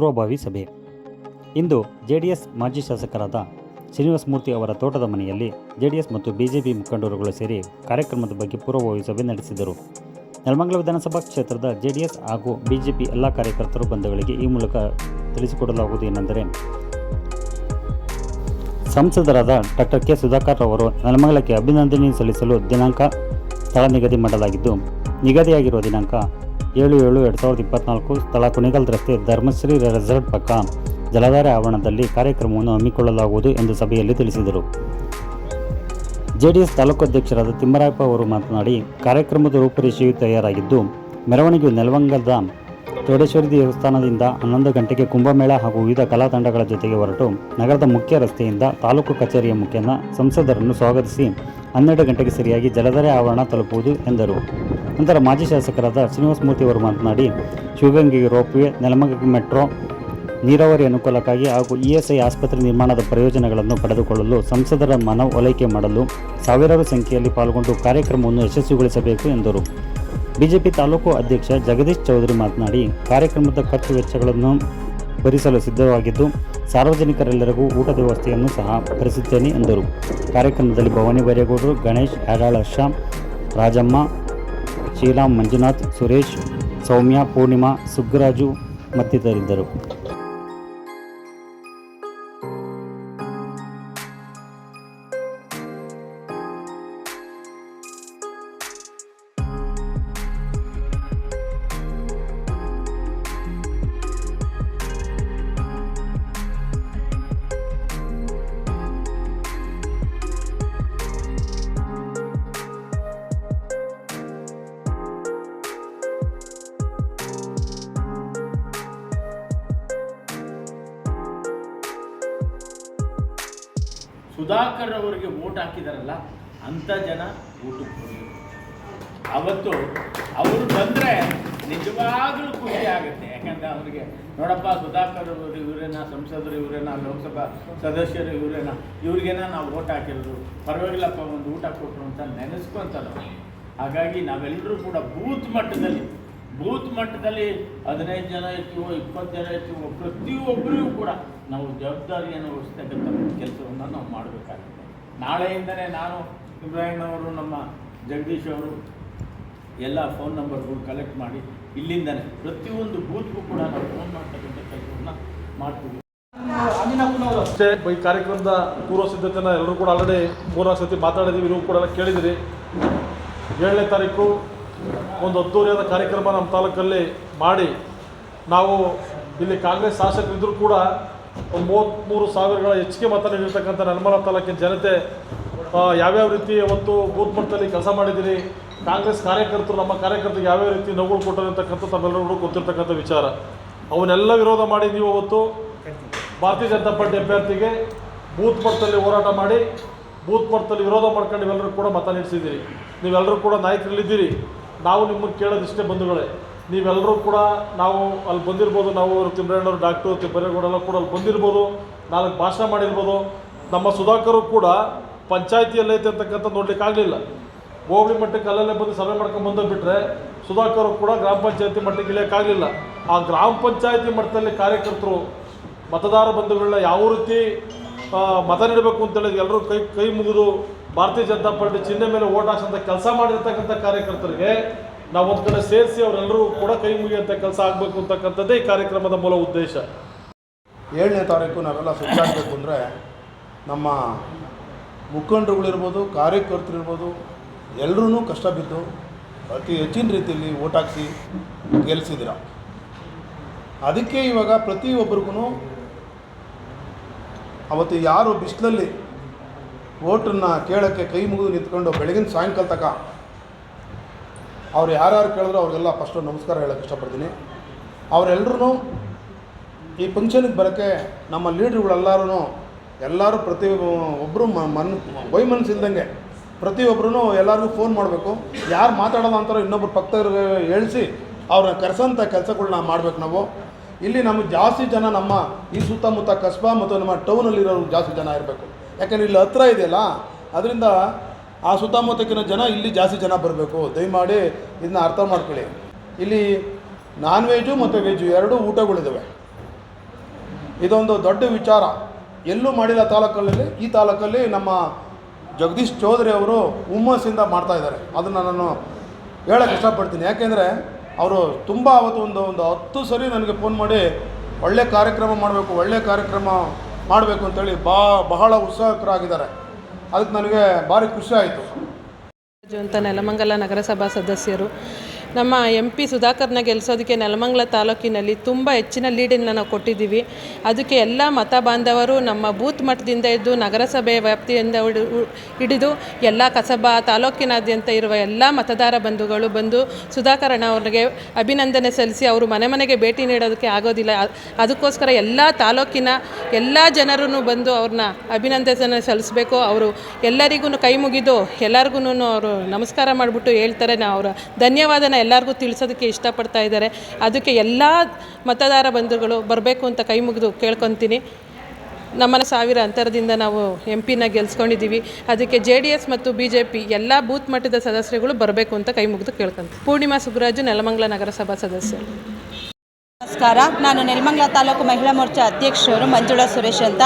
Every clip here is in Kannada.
ಪೂರ್ವಭಾವಿ ಸಭೆ. ಇಂದು ಜೆಡಿಎಸ್ ಮಾಜಿ ಶಾಸಕರಾದ ಶ್ರೀನಿವಾಸ ಮೂರ್ತಿ ಅವರ ತೋಟದ ಮನೆಯಲ್ಲಿ ಜೆಡಿಎಸ್ ಮತ್ತು ಬಿಜೆಪಿ ಮುಖಂಡರುಗಳು ಸೇರಿ ಕಾರ್ಯಕ್ರಮದ ಬಗ್ಗೆ ಪೂರ್ವಭಾವಿ ಸಭೆ ನಡೆಸಿದರು. ನೆಲಮಂಗಲ ವಿಧಾನಸಭಾ ಕ್ಷೇತ್ರದ ಜೆಡಿಎಸ್ ಹಾಗೂ ಬಿಜೆಪಿ ಎಲ್ಲ ಕಾರ್ಯಕರ್ತರು ಬಂಧುಗಳಿಗೆ ಈ ಮೂಲಕ ತಿಳಿಸಿಕೊಡಲಾಗುವುದು ಏನೆಂದರೆ ಸಂಸದರಾದ ಡಾಕ್ಟರ್ ಕೆ ಸುಧಾಕರ್ ಅವರು ನೆಲಮಂಗಲಕ್ಕೆ ಅಭಿನಂದನೆ ಸಲ್ಲಿಸಲು ದಿನಾಂಕ ಸ್ಥಳ ನಿಗದಿ ಮಾಡಲಾಗಿದ್ದು, ನಿಗದಿಯಾಗಿರುವ ದಿನಾಂಕ ಏಳು ಏಳು ಎರಡು ಸಾವಿರದ ಇಪ್ಪತ್ನಾಲ್ಕು ಸ್ಥಳ ಕುಣಿಗಲ್ ರಸ್ತೆ ಧರ್ಮಶ್ರೀ ರೆಸಾರ್ಟ್ ಪಕ್ಕ ಜಲಧಾರೆ ಆವರಣದಲ್ಲಿ ಕಾರ್ಯಕ್ರಮವನ್ನು ಹಮ್ಮಿಕೊಳ್ಳಲಾಗುವುದು ಎಂದು ಸಭೆಯಲ್ಲಿ ತಿಳಿಸಿದರು. ಜೆಡಿಎಸ್ ತಾಲೂಕು ಅಧ್ಯಕ್ಷರಾದ ತಿಮ್ಮರಾಯಪ್ಪ ಅವರು ಮಾತನಾಡಿ, ಕಾರ್ಯಕ್ರಮದ ರೂಪುರೇಷೆಯು ತಯಾರಾಗಿದ್ದು, ಮೆರವಣಿಗೆಯು ನೆಲವಂಗಲದ ಚೌಡೇಶ್ವರಿ ದೇವಸ್ಥಾನದಿಂದ ಹನ್ನೊಂದು ಗಂಟೆಗೆ ಕುಂಭಮೇಳ ಹಾಗೂ ವಿವಿಧ ಕಲಾ ತಂಡಗಳ ಜೊತೆಗೆ ಹೊರಟು ನಗರದ ಮುಖ್ಯ ರಸ್ತೆಯಿಂದ ತಾಲೂಕು ಕಚೇರಿಯ ಮುಖ್ಯನ ಸಂಸದರನ್ನು ಸ್ವಾಗತಿಸಿ ಹನ್ನೆರಡು ಗಂಟೆಗೆ ಸರಿಯಾಗಿ ಜಲಧರೆ ಆವರಣ ತಲುಪುವುದು ಎಂದರು. ನಂತರ ಮಾಜಿ ಶಾಸಕರಾದ ಶ್ರೀನಿವಾಸ ಮೂರ್ತಿ ಅವರು ಮಾತನಾಡಿ ಶಿವಗಂಗೆ ರೋಪ್ವೇ ನೆಲಮಂಗಲ ಮೆಟ್ರೋ, ನೀರಾವರಿ ಅನುಕೂಲಕ್ಕಾಗಿ ಹಾಗೂ ಇಎಸ್ಐ ಆಸ್ಪತ್ರೆ ನಿರ್ಮಾಣದ ಪ್ರಯೋಜನಗಳನ್ನು ಪಡೆದುಕೊಳ್ಳಲು ಸಂಸದರ ಮನವೊಲೈಕೆ ಮಾಡಲು ಸಾವಿರಾರು ಸಂಖ್ಯೆಯಲ್ಲಿ ಪಾಲ್ಗೊಂಡು ಕಾರ್ಯಕ್ರಮವನ್ನು ಯಶಸ್ವಿಗೊಳಿಸಬೇಕು ಎಂದರು. ಬಿಜೆಪಿ ತಾಲೂಕು ಅಧ್ಯಕ್ಷ ಜಗದೀಶ್ ಚೌಧರಿ ಮಾತನಾಡಿ, ಕಾರ್ಯಕ್ರಮದ ಖರ್ಚು ವೆಚ್ಚಗಳನ್ನು ಭರಿಸಲು ಸಿದ್ಧವಾಗಿದ್ದು, ಸಾರ್ವಜನಿಕರೆಲ್ಲರಿಗೂ ಊಟದ ವ್ಯವಸ್ಥೆಯನ್ನು ಸಹ ಭರಿಸುತ್ತೇನೆ ಎಂದರು. ಕಾರ್ಯಕ್ರಮದಲ್ಲಿ ಭವಾನಿ ಬೈರೇಗೌಡರು, ಗಣೇಶ್ ಹೆರಾಳ ರಾಜಮ್ಮ, ಶೀಲಾ ಮಂಜುನಾಥ್, ಸುರೇಶ್, ಸೌಮ್ಯ, ಪೂರ್ಣಿಮಾ, ಸುಗ್ಗರಾಜು ಮತ್ತಿತರಿದ್ದರು. ಸುಧಾಕರ್ ಅವರಿಗೆ ವೋಟ್ ಹಾಕಿದಾರಲ್ಲ ಅಂಥ ಜನ ಊಟಕ್ಕೆ ಅವತ್ತು ಅವರು ಬಂದರೆ ನಿಜವಾಗ್ಲೂ ಖುಷಿ ಆಗುತ್ತೆ. ಯಾಕಂದ್ರೆ ಅವರಿಗೆ, ನೋಡಪ್ಪ, ಸುಧಾಕರ್ ಅವರು ಇವರೇನ, ಸಂಸದರು ಇವರೇನ, ಲೋಕಸಭಾ ಸದಸ್ಯರು ಇವರೇನ, ಇವ್ರಿಗೇನ ನಾವು ವೋಟ್ ಹಾಕಿರೋದು. ಪರವಾಗಿಲ್ಲಪ್ಪ, ಒಂದು ಊಟ ಕೊಟ್ಟರು ಅಂತ ನೆನೆಸ್ಕೊಂತಾರೆ. ಹಾಗಾಗಿ ನಾವೆಲ್ಲರೂ ಕೂಡ ಬೂತ್ ಮಟ್ಟದಲ್ಲಿ ಬೂತ್ ಮಟ್ಟದಲ್ಲಿ ಹದಿನೈದು ಜನ ಇರ್ತೀವೋ, ಇಪ್ಪತ್ತು ಜನ ಇರ್ತೀವೋ, ಪ್ರತಿಯೊಬ್ಬರಿಗೂ ಕೂಡ ನಾವು ಜವಾಬ್ದಾರಿಯನ್ನು ವಹಿಸ್ತಕ್ಕಂಥ ಕೆಲಸವನ್ನು ನಾವು ಮಾಡಬೇಕಾಗುತ್ತೆ. ನಾಳೆಯಿಂದಲೇ ನಾನು ಇಬ್ರಾಹಿಂ ನಮ್ಮ ಜಗದೀಶ್ ಅವರು ಎಲ್ಲ ಫೋನ್ ನಂಬರ್ಗಳು ಕಲೆಕ್ಟ್ ಮಾಡಿ ಇಲ್ಲಿಂದನೇ ಪ್ರತಿಯೊಂದು ಬೂತ್ಗೂ ಕೂಡ ನಾವು ಫೋನ್ ಮಾಡ್ತಕ್ಕಂಥ ಕೆಲಸವನ್ನು ಮಾಡ್ತೀವಿ. ಅಷ್ಟೇ ಈ ಕಾರ್ಯಕ್ರಮದ ಪೂರ್ವ ಸಿದ್ಧತೆನ ಎಲ್ಲರೂ ಕೂಡ ಆಲ್ರೆಡಿ ಮೂರ್ನಾಲ್ಕು ಸತಿ ಮಾತಾಡಿದ್ದೀವಿ, ನೀವು ಕೂಡ ಕೇಳಿದಿರಿ ಏಳನೇ ತಾರೀಕು ಒಂದು ಅದ್ದೂರಿಯಾದ ಕಾರ್ಯಕ್ರಮ ನಮ್ಮ ತಾಲೂಕಲ್ಲಿ ಮಾಡಿ ನಾವು ಇಲ್ಲಿ ಕಾಂಗ್ರೆಸ್ ಶಾಸಕರಿದ್ದರೂ ಕೂಡ ಮೂವತ್ತ್ಮೂರು ಸಾವಿರಗಳ ಹೆಚ್ಚಿಗೆ ಮತ ನೀಡಿರ್ತಕ್ಕಂಥ ತಾಲೂಕಿನ ಜನತೆ ಯಾವ್ಯಾವ ರೀತಿ ಅವತ್ತು ಬೂತ್ ಮಟ್ಟದಲ್ಲಿ ಕೆಲಸ ಮಾಡಿದ್ದೀರಿ? ಕಾಂಗ್ರೆಸ್ ಕಾರ್ಯಕರ್ತರು, ನಮ್ಮ ಕಾರ್ಯಕರ್ತರು ಯಾವ್ಯಾವ ರೀತಿ ನೋವುಗಳು ಕೊಟ್ಟರು ಅಂತಕ್ಕಂಥ ತಮ್ಮೆಲ್ಲರಿಗೂ ಗೊತ್ತಿರ್ತಕ್ಕಂಥ ವಿಚಾರ. ಅವನ್ನೆಲ್ಲ ವಿರೋಧ ಮಾಡಿ ನೀವು ಅವತ್ತು ಭಾರತೀಯ ಜನತಾ ಪಾರ್ಟಿ ಅಭ್ಯರ್ಥಿಗೆ ಬೂತ್ ಮಟ್ಟದಲ್ಲಿ ಹೋರಾಟ ಮಾಡಿ, ಬೂತ್ ಮಟ್ಟದಲ್ಲಿ ವಿರೋಧ ಮಾಡ್ಕೊಂಡು ನೀವೆಲ್ಲರೂ ಕೂಡ ಮತ ನೀಡಿಸಿದ್ದೀರಿ. ನೀವೆಲ್ಲರೂ ಕೂಡ ನಾಯಕರಲ್ಲಿದ್ದೀರಿ. ನಾವು ನಿಮ್ಮನ್ನು ಕೇಳೋದಿಷ್ಟೇ ಬಂಧುಗಳೇ. ನೀವೆಲ್ಲರೂ ಕೂಡ ನಾವು ಅಲ್ಲಿ ಬಂದಿರ್ಬೋದು. ನಾವು ತಿಮ್ಮರೇಣ್ಣವ್ರು ಡಾಕ್ಟ್ರು ತಿಪ್ಪರೇಗೌಡೆಲ್ಲ ಕೂಡ ಅಲ್ಲಿ ಬಂದಿರ್ಬೋದು. ನಾಲ್ಕು ಭಾಷಣ ಮಾಡಿರ್ಬೋದು. ನಮ್ಮ ಸುಧಾಕರು ಕೂಡ ಪಂಚಾಯತಿಯಲ್ಲಿ ಐತೆ ಅಂತಕ್ಕಂಥ ನೋಡ್ಲಿಕ್ಕೆ ಆಗಲಿಲ್ಲ. ಹೋಬಳಿ ಮಟ್ಟಕ್ಕೆ ಅಲ್ಲಲ್ಲೇ ಬಂದು ಸಭೆ ಮಾಡ್ಕೊಂಡು ಬಂದು ಬಿಟ್ಟರೆ ಸುಧಾಕರ್ ಕೂಡ ಗ್ರಾಮ ಪಂಚಾಯತಿ ಮಟ್ಟಕ್ಕೆ ಇಳಿಯೋಕ್ಕಾಗಲಿಲ್ಲ ಆ ಗ್ರಾಮ ಪಂಚಾಯತಿ ಮಟ್ಟದಲ್ಲಿ ಕಾರ್ಯಕರ್ತರು, ಮತದಾರ ಬಂಧುಗಳನ್ನ ಯಾವ ರೀತಿ ಮತ ನೀಡಬೇಕು ಅಂತೇಳಿ ಎಲ್ಲರೂ ಕೈ ಕೈ ಮುಗಿದು ಭಾರತೀಯ ಜನತಾ ಪಾರ್ಟಿ ಚಿಹ್ನೆ ಮೇಲೆ ಓಟ್ ಹಾಕ್ಸಂತ ಕೆಲಸ ಮಾಡಿರ್ತಕ್ಕಂಥ ಕಾರ್ಯಕರ್ತರಿಗೆ ನಾವು ಒಂದು ಕಡೆ ಸೇರಿಸಿ ಅವರೆಲ್ಲರೂ ಕೂಡ ಕೈ ಮುಗಿಯುವಂಥ ಕೆಲಸ ಆಗಬೇಕು ಅಂತಕ್ಕಂಥದ್ದೇ ಈ ಕಾರ್ಯಕ್ರಮದ ಮೂಲ ಉದ್ದೇಶ. ಏಳನೇ ತಾರೀಕು ನಾವೆಲ್ಲ ಸುತ್ತಾಡಬೇಕು ಅಂದರೆ ನಮ್ಮ ಮುಖಂಡರುಗಳಿರ್ಬೋದು, ಕಾರ್ಯಕರ್ತರಿರ್ಬೋದು ಎಲ್ಲರೂ ಕಷ್ಟ ಬಿದ್ದು ಅತಿ ಹೆಚ್ಚಿನ ರೀತಿಯಲ್ಲಿ ಓಟ್ ಹಾಕಿಸಿ ಗೆಲ್ಲಿಸಿದಿರ ಅದಕ್ಕೆ ಇವಾಗ ಪ್ರತಿಯೊಬ್ಬರಿಗೂ ಅವತ್ತು ಯಾರು ಬಿಸಿಲಲ್ಲಿ ಓಟನ್ನು ಕೇಳೋಕ್ಕೆ ಕೈ ಮುಗಿದು ನಿಂತ್ಕೊಂಡು ಬೆಳಗಿನ ಸಾಯಂಕಾಲ ತನಕ ಅವ್ರು ಯಾರ್ಯಾರು ಕೇಳಿದ್ರು ಅವ್ರಿಗೆಲ್ಲ ಫಸ್ಟು ನಮಸ್ಕಾರ ಹೇಳೋಕ್ಕೆ ಇಷ್ಟಪಡ್ತೀನಿ. ಅವರೆಲ್ಲರೂ ಈ ಫಂಕ್ಷನಿಗೆ ಬರೋಕ್ಕೆ ನಮ್ಮ ಲೀಡ್ರುಗಳೆಲ್ಲರೂ ಎಲ್ಲರೂ ಪ್ರತಿ ಒಬ್ಬರು ಮನ್ ವೈ ಮನಸ್ಸಿಲ್ದಂಗೆ ಪ್ರತಿಯೊಬ್ಬರೂ ಎಲ್ಲರಿಗೂ ಫೋನ್ ಮಾಡಬೇಕು. ಯಾರು ಮಾತಾಡೋದು ಅಂತಾರೋ ಇನ್ನೊಬ್ರು ಪಕ್ಕದವ್ರಿಗೆ ಹೇಳಿಸಿ ಅವ್ರನ್ನ ಕರೆಸೋಂಥ ಕೆಲಸಗಳನ್ನ ಮಾಡಬೇಕು ನಾವು. ಇಲ್ಲಿ ನಮಗೆ ಜಾಸ್ತಿ ಜನ ನಮ್ಮ ಈ ಸುತ್ತಮುತ್ತ ಕಸ್ಬಾ ಮತ್ತು ನಮ್ಮ ಟೌನಲ್ಲಿರೋರು ಜಾಸ್ತಿ ಜನ ಇರಬೇಕು. ಯಾಕಂದ್ರೆ ಇಲ್ಲಿ ಹತ್ರ ಇದೆಯಲ್ಲ, ಅದರಿಂದ ಆ ಸುತ್ತಮುತ್ತಕ್ಕಿನ ಜನ ಇಲ್ಲಿ ಜಾಸ್ತಿ ಜನ ಬರಬೇಕು. ದಯಮಾಡಿ ಇದನ್ನ ಅರ್ಥ ಮಾಡ್ಕೊಳ್ಳಿ. ಇಲ್ಲಿ ನಾನ್ ವೆಜ್ಜು ಮತ್ತು ವೆಜ್ಜು ಎರಡೂ ಊಟಗಳಿದ್ದಾವೆ ಇದೊಂದು ದೊಡ್ಡ ವಿಚಾರ. ಎಲ್ಲೂ ಮಾಡಿಲ್ಲ ತಾಲೂಕಲ್ಲಿ, ಈ ತಾಲೂಕಲ್ಲಿ ನಮ್ಮ ಜಗದೀಶ್ ಚೌಧರಿ ಅವರು ಹುಮ್ಮಸ್ಸಿಂದ ಮಾಡ್ತಾ ಇದ್ದಾರೆ. ಅದನ್ನು ನಾನು ಹೇಳಕ್ಕೆ ಇಷ್ಟಪಡ್ತೀನಿ. ಯಾಕೆಂದರೆ ಅವರು ತುಂಬ ಅವತ್ತು ಒಂದು ಒಂದು ಹತ್ತು ಸರಿ ನನಗೆ ಫೋನ್ ಮಾಡಿ, ಒಳ್ಳೆ ಕಾರ್ಯಕ್ರಮ ಮಾಡಬೇಕು, ಒಳ್ಳೆ ಕಾರ್ಯಕ್ರಮ ಮಾಡಬೇಕು ಅಂತೇಳಿ ಬಾ, ಬಹಳ ಉತ್ಸಾಹಕರಾಗಿದ್ದಾರೆ. ಅದಕ್ಕೆ ನನಗೆ ಭಾರಿ ಖುಷಿ ಆಯಿತು. ಅಂತ ನೆಲಮಂಗಲ ನಗರಸಭಾ ಸದಸ್ಯರು. ನಮ್ಮ ಎಂ ಪಿ ಸುಧಾಕರ್ನ ಗೆಲ್ಲಿಸೋದಕ್ಕೆ ನೆಲಮಂಗಲ ತಾಲೂಕಿನಲ್ಲಿ ತುಂಬ ಹೆಚ್ಚಿನ ಲೀಡನ್ನು ನಾವು ಕೊಟ್ಟಿದ್ದೀವಿ. ಅದಕ್ಕೆ ಎಲ್ಲ ಮತ ಬಾಂಧವರು ನಮ್ಮ ಬೂತ್ ಮಟ್ಟದಿಂದ ಇದ್ದು ನಗರಸಭೆ ವ್ಯಾಪ್ತಿಯಿಂದ ಹಿಡಿ- ಹಿಡಿದು ಎಲ್ಲ ಕಸಬಾ ತಾಲೂಕಿನಾದ್ಯಂತ ಇರುವ ಎಲ್ಲ ಮತದಾರ ಬಂಧುಗಳು ಬಂದು ಸುಧಾಕರಣ ಅವರಿಗೆ ಅಭಿನಂದನೆ ಸಲ್ಲಿಸಿ ಅವರು ಮನೆ ಮನೆಗೆ ಭೇಟಿ ನೀಡೋದಕ್ಕೆ ಆಗೋದಿಲ್ಲ. ಅದಕ್ಕೋಸ್ಕರ ಎಲ್ಲ ತಾಲೂಕಿನ ಎಲ್ಲ ಜನರೂ ಬಂದು ಅವ್ರನ್ನ ಅಭಿನಂದನೆ ಸಲ್ಲಿಸಬೇಕು. ಅವರು ಎಲ್ಲರಿಗೂ ಕೈ ಮುಗಿದು ಎಲ್ಲರಿಗೂ ಅವರು ನಮಸ್ಕಾರ ಮಾಡಿಬಿಟ್ಟು ಹೇಳ್ತಾರೆ. ನಾವು ಅವರ ಧನ್ಯವಾದನ ಎಲ್ಲರಿಗೂ ತಿಳಿಸೋದಕ್ಕೆ ಇಷ್ಟಪಡ್ತಾ ಇದ್ದಾರೆ. ಅದಕ್ಕೆ ಎಲ್ಲ ಮತದಾರ ಬಂಧುಗಳು ಬರಬೇಕು ಅಂತ ಕೈ ಮುಗಿದು ಕೇಳ್ಕೊತೀನಿ. ನಮ್ಮನ್ನು ಸಾವಿರ ಅಂತರದಿಂದ ನಾವು ಎಂ ಪಿನ ಗೆಲ್ಸ್ಕೊಂಡಿದ್ದೀವಿ. ಅದಕ್ಕೆ ಜೆ ಡಿ ಎಸ್ ಮತ್ತು ಬಿ ಜೆ ಪಿ ಎಲ್ಲ ಬೂತ್ ಮಟ್ಟದ ಸದಸ್ಯರುಗಳು ಬರಬೇಕು ಅಂತ ಕೈ ಮುಗಿದು ಕೇಳ್ಕೊಂತೀನಿ. ಪೂರ್ಣಿಮಾ ಸುಬ್ರಾಜು ನೆಲಮಂಗಲ ನಗರಸಭಾ ಸದಸ್ಯರು. ನಮಸ್ಕಾರ. ನಾನು ನೆಲಮಂಗಲ ತಾಲೂಕು ಮಹಿಳಾ ಮೋರ್ಚಾ ಅಧ್ಯಕ್ಷರು ಮಂಜುಳಾ ಸುರೇಶ್ ಅಂತ.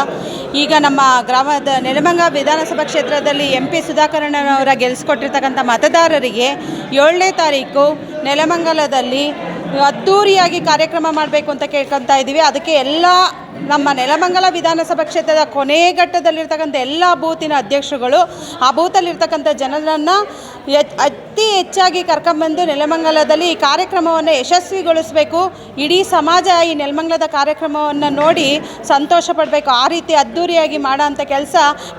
ಈಗ ನಮ್ಮ ಗ್ರಾಮದ ನೆಲಮಂಗ ವಿಧಾನಸಭಾ ಕ್ಷೇತ್ರದಲ್ಲಿ ಎಂ ಪಿ ಸುಧಾಕರಣ್ಣನವರ ಗೆಲ್ಲಿಸ್ಕೊಟ್ಟಿರ್ತಕ್ಕಂಥ ಮತದಾರರಿಗೆ ಏಳನೇ ತಾರೀಕು ನೆಲಮಂಗಲದಲ್ಲಿ ಅದ್ಧೂರಿಯಾಗಿ ಕಾರ್ಯಕ್ರಮ ಮಾಡಬೇಕು ಅಂತ ಕೇಳ್ಕೊತಾ ಇದ್ದೀವಿ. ಅದಕ್ಕೆ ಎಲ್ಲ ನಮ್ಮ ನೆಲಮಂಗಲ ವಿಧಾನಸಭಾ ಕ್ಷೇತ್ರದ ಕೊನೆ ಘಟ್ಟದಲ್ಲಿರ್ತಕ್ಕಂಥ ಎಲ್ಲ ಬೂತಿನ ಅಧ್ಯಕ್ಷರುಗಳು, ಆ ಬೂತಲ್ಲಿರ್ತಕ್ಕಂಥ ಜನರನ್ನು ಅತಿ ಹೆಚ್ಚಾಗಿ ಕರ್ಕೊಂಬಂದು ನೆಲಮಂಗಲದಲ್ಲಿ ಈ ಕಾರ್ಯಕ್ರಮವನ್ನು ಯಶಸ್ವಿಗೊಳಿಸಬೇಕು. ಇಡೀ ಸಮಾಜ ಈ ನೆಲಮಂಗಲದ ಕಾರ್ಯಕ್ರಮವನ್ನು ನೋಡಿ ಸಂತೋಷ ಪಡಬೇಕು. ಆ ರೀತಿ ಅದ್ಧೂರಿಯಾಗಿ ಮಾಡೋಂಥ ಕೆಲಸ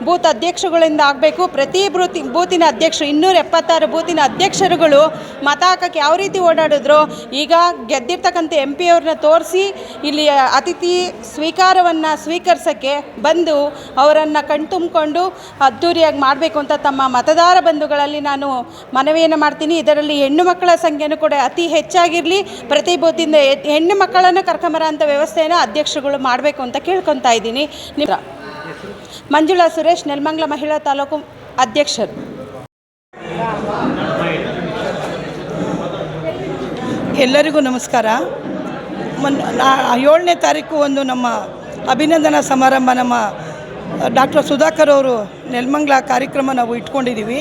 ಬೂತ್ ಅಧ್ಯಕ್ಷಗಳಿಂದ ಆಗಬೇಕು. ಪ್ರತಿ ಬೂತಿ, ಬೂತಿನ ಅಧ್ಯಕ್ಷರು, ಇನ್ನೂರ ಎಪ್ಪತ್ತಾರು ಬೂತಿನ ಅಧ್ಯಕ್ಷರುಗಳು ಮತ ಹಾಕಕ್ಕೆ ಯಾವ ರೀತಿ ಓಡಾಡಿದ್ರು, ಈಗ ಗೆದ್ದಿರ್ತಕ್ಕಂಥ ಎಂ ಪಿ ಅವ್ರನ್ನ ತೋರಿಸಿ, ಇಲ್ಲಿ ಅತಿಥಿ ಸ್ವೀಕಾರವನ್ನು ಸ್ವೀಕರಿಸೋಕ್ಕೆ ಬಂದು ಅವರನ್ನು ಕಣ್ತುಂಬಿಕೊಂಡು ಅದ್ಧೂರಿಯಾಗಿ ಮಾಡಬೇಕು ಅಂತ ತಮ್ಮ ಮತದಾರ ಬಂಧುಗಳಲ್ಲಿ ನಾನು ಮನವಿಯನ್ನು ಮಾಡ್ತೀನಿ. ಇದರಲ್ಲಿ ಹೆಣ್ಣು ಮಕ್ಕಳ ಸಂಖ್ಯೆನೂ ಕೂಡ ಅತಿ ಹೆಚ್ಚಾಗಿರಲಿ. ಪ್ರತಿ ಬೂತಿಂದ ಹೆಣ್ಣು ಮಕ್ಕಳನ್ನು ಕರ್ಕೊಂಬರೋ ಅಂಥ ವ್ಯವಸ್ಥೆಯನ್ನು ಅಧ್ಯಕ್ಷರುಗಳು ಮಾಡಬೇಕು ಅಂತ ಕೇಳ್ಕೊತಾ ಇದ್ದೀನಿ. ನಿಮ್ಮ ಮಂಜುಳಾ ಸುರೇಶ್, ನೆಲಮಂಗ್ಲ ಮಹಿಳಾ ತಾಲೂಕು ಅಧ್ಯಕ್ಷರು. ಎಲ್ಲರಿಗೂ ನಮಸ್ಕಾರ. ಮೊನ್ ಏಳನೇ ತಾರೀಕು ಒಂದು ನಮ್ಮ ಅಭಿನಂದನಾ ಸಮಾರಂಭ ನಮ್ಮ ಡಾಕ್ಟರ್ ಸುಧಾಕರ್ ಅವರು ನೆಲಮಂಗ್ಲ ಕಾರ್ಯಕ್ರಮ ನಾವು ಇಟ್ಕೊಂಡಿದ್ದೀವಿ.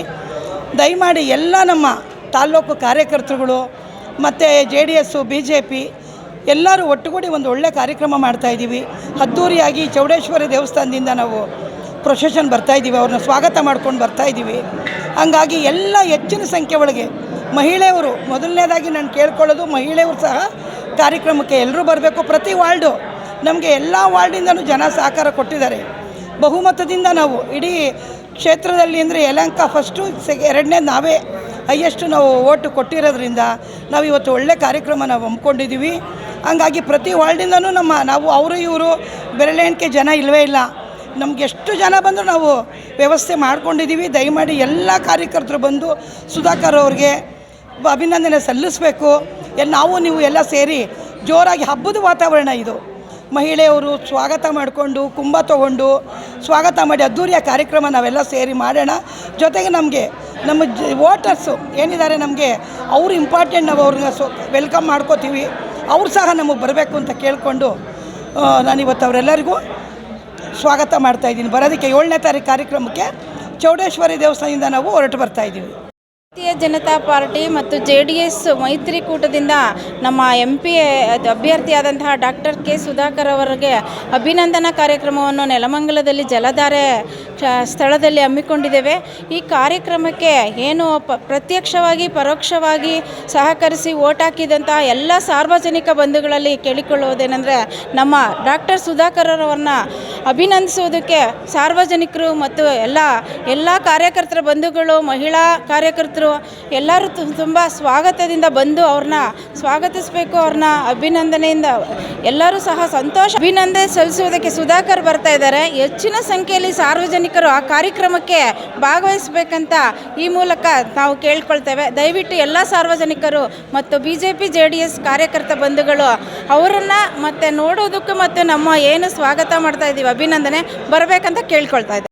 ದಯಮಾಡಿ ಎಲ್ಲ ನಮ್ಮ ತಾಲ್ಲೂಕು ಕಾರ್ಯಕರ್ತರುಗಳು ಮತ್ತು J D S, B J P ಎಲ್ಲರೂ ಒಟ್ಟುಗೂಡಿ ಒಂದು ಒಳ್ಳೆ ಕಾರ್ಯಕ್ರಮ ಮಾಡ್ತಾಯಿದ್ದೀವಿ ಅದ್ದೂರಿಯಾಗಿ ಚೌಡೇಶ್ವರಿ ದೇವಸ್ಥಾನದಿಂದ ನಾವು ಪ್ರೊಸೆಷನ್ ಬರ್ತಾಯಿದ್ದೀವಿ ಅವ್ರನ್ನ ಸ್ವಾಗತ ಮಾಡ್ಕೊಂಡು ಬರ್ತಾಯಿದ್ದೀವಿ ಹಂಗಾಗಿ ಎಲ್ಲ ಹೆಚ್ಚಿನ ಸಂಖ್ಯೆ ಒಳಗೆ ಮಹಿಳೆಯರು ಮೊದಲನೇದಾಗಿ ನಾನು ಕೇಳ್ಕೊಳ್ಳೋದು ಮಹಿಳೆಯರು ಸಹ ಕಾರ್ಯಕ್ರಮಕ್ಕೆ ಎಲ್ಲರೂ ಬರಬೇಕು. ಪ್ರತಿ ವಾರ್ಡು ನಮಗೆ ಎಲ್ಲ ವಾರ್ಡಿಂದನೂ ಜನ ಸಹಕಾರ ಕೊಟ್ಟಿದ್ದಾರೆ. ಬಹುಮತದಿಂದ ನಾವು ಇಡೀ ಕ್ಷೇತ್ರದಲ್ಲಿ ಅಂದರೆ ಯಲಂಕ ಫಸ್ಟು ಸೆ, ಎರಡನೇ ನಾವೇ ಹೈಯೆಸ್ಟು ನಾವು ಓಟು ಕೊಟ್ಟಿರೋದ್ರಿಂದ ನಾವು ಇವತ್ತು ಒಳ್ಳೆ ಕಾರ್ಯಕ್ರಮ ನಾವು ಹಮ್ಮಿಕೊಂಡಿದ್ದೀವಿ. ಹಂಗಾಗಿ ಪ್ರತಿ ವಾರ್ಡಿಂದನೂ ನಮ್ಮ, ನಾವು ಅವರು ಇವರು ಬೆರಳೆಣಿಕೆ ಜನ ಇಲ್ಲವೇ ಇಲ್ಲ. ನಮ್ಗೆ ಎಷ್ಟು ಜನ ಬಂದರೂ ನಾವು ವ್ಯವಸ್ಥೆ ಮಾಡ್ಕೊಂಡಿದ್ದೀವಿ. ದಯಮಾಡಿ ಎಲ್ಲ ಕಾರ್ಯಕರ್ತರು ಬಂದು ಸುಧಾಕರ್ ಅವ್ರಿಗೆ ಅಭಿನಂದನೆ ಸಲ್ಲಿಸಬೇಕು. ನಾವು ನೀವು ಎಲ್ಲ ಸೇರಿ ಜೋರಾಗಿ ಹಬ್ಬದ ವಾತಾವರಣ ಇದು. ಮಹಿಳೆಯವರು ಸ್ವಾಗತ ಮಾಡಿಕೊಂಡು ಕುಂಭ ತಗೊಂಡು ಸ್ವಾಗತ ಮಾಡಿ ಅದ್ದೂರಿಯ ಕಾರ್ಯಕ್ರಮ ನಾವೆಲ್ಲ ಸೇರಿ ಮಾಡೋಣ. ಜೊತೆಗೆ ನಮಗೆ ನಮ್ಮ ಜ ವೋಟರ್ಸು ಏನಿದ್ದಾರೆ ನಮಗೆ, ಅವರು ಇಂಪಾರ್ಟೆಂಟ್ ನಾವು ಅವ್ರನ್ನ ಸೊ ವೆಲ್ಕಮ್ ಮಾಡ್ಕೋತೀವಿ. ಅವ್ರು ಸಹ ನಮಗೆ ಬರಬೇಕು ಅಂತ ಕೇಳಿಕೊಂಡು ನಾನಿವತ್ತು ಅವರೆಲ್ಲರಿಗೂ ಸ್ವಾಗತ ಮಾಡ್ತಾ ಇದ್ದೀನಿ. ಬರೋದಕ್ಕೆ ಏಳನೇ ತಾರೀಕು ಕಾರ್ಯಕ್ರಮಕ್ಕೆ ಚೌಡೇಶ್ವರಿ ದೇವಸ್ಥಾನದಿಂದ ನಾವು ಹೊರಟು ಬರ್ತಾ ಇದ್ದೀವಿ. ಭಾರತೀಯ ಜನತಾ ಪಾರ್ಟಿ ಮತ್ತು ಜೆ ಡಿ ಎಸ್ ಮೈತ್ರಿಕೂಟದಿಂದ ನಮ್ಮ ಎಂ ಪಿ ಅಭ್ಯರ್ಥಿಯಾದಂತಹ ಡಾಕ್ಟರ್ ಕೆ ಸುಧಾಕರ್ ಅವರಿಗೆ ಅಭಿನಂದನಾ ಕಾರ್ಯಕ್ರಮವನ್ನು ನೆಲಮಂಗಲದಲ್ಲಿ ಜಲಧಾರೆ ಸ್ಥಳದಲ್ಲಿ ಹಮ್ಮಿಕೊಂಡಿದ್ದೇವೆ. ಈ ಕಾರ್ಯಕ್ರಮಕ್ಕೆ ಏನು ಪ್ರತ್ಯಕ್ಷವಾಗಿ, ಪರೋಕ್ಷವಾಗಿ ಸಹಕರಿಸಿ ಓಟ್ ಹಾಕಿದಂತಹ ಎಲ್ಲ ಸಾರ್ವಜನಿಕ ಬಂಧುಗಳಲ್ಲಿ ಕೇಳಿಕೊಳ್ಳುವುದೇನೆಂದರೆ ನಮ್ಮ ಡಾಕ್ಟರ್ ಸುಧಾಕರ್ ಅವರನ್ನ ಅಭಿನಂದಿಸುವುದಕ್ಕೆ ಸಾರ್ವಜನಿಕರು ಮತ್ತು ಎಲ್ಲ ಎಲ್ಲ ಕಾರ್ಯಕರ್ತರ ಬಂಧುಗಳು, ಮಹಿಳಾ ಕಾರ್ಯಕರ್ತರು ಎಲ್ಲರೂ ತುಂಬ ಸ್ವಾಗತದಿಂದ ಬಂದು ಅವ್ರನ್ನ ಸ್ವಾಗತಿಸಬೇಕು, ಅವ್ರನ್ನ ಅಭಿನಂದನೆಯಿಂದ. ಎಲ್ಲರೂ ಸಹ ಸಂತೋಷ, ಅಭಿನಂದನೆ ಸಲ್ಲಿಸುವುದಕ್ಕೆ ಸುಧಾಕರ್ ಬರ್ತಾ ಇದ್ದಾರೆ. ಹೆಚ್ಚಿನ ಸಂಖ್ಯೆಯಲ್ಲಿ ಸಾರ್ವಜನಿಕರು ಆ ಕಾರ್ಯಕ್ರಮಕ್ಕೆ ಭಾಗವಹಿಸಬೇಕಂತ ಈ ಮೂಲಕ ನಾವು ಕೇಳ್ಕೊಳ್ತೇವೆ. ದಯವಿಟ್ಟು ಎಲ್ಲ ಸಾರ್ವಜನಿಕರು ಮತ್ತು B J P J D S ಕಾರ್ಯಕರ್ತ ಬಂಧುಗಳು ಅವರನ್ನು ಮತ್ತೆ ನೋಡೋದಕ್ಕೂ ಮತ್ತು ನಮ್ಮ ಏನು ಸ್ವಾಗತ ಮಾಡ್ತಾ ಇದ್ದೀವಿ ಅಭಿನಂದನೆ. ಬರಬೇಕಂತ ಕೇಳ್ಕೊಳ್ತಾ ಇದ್ದೇವೆ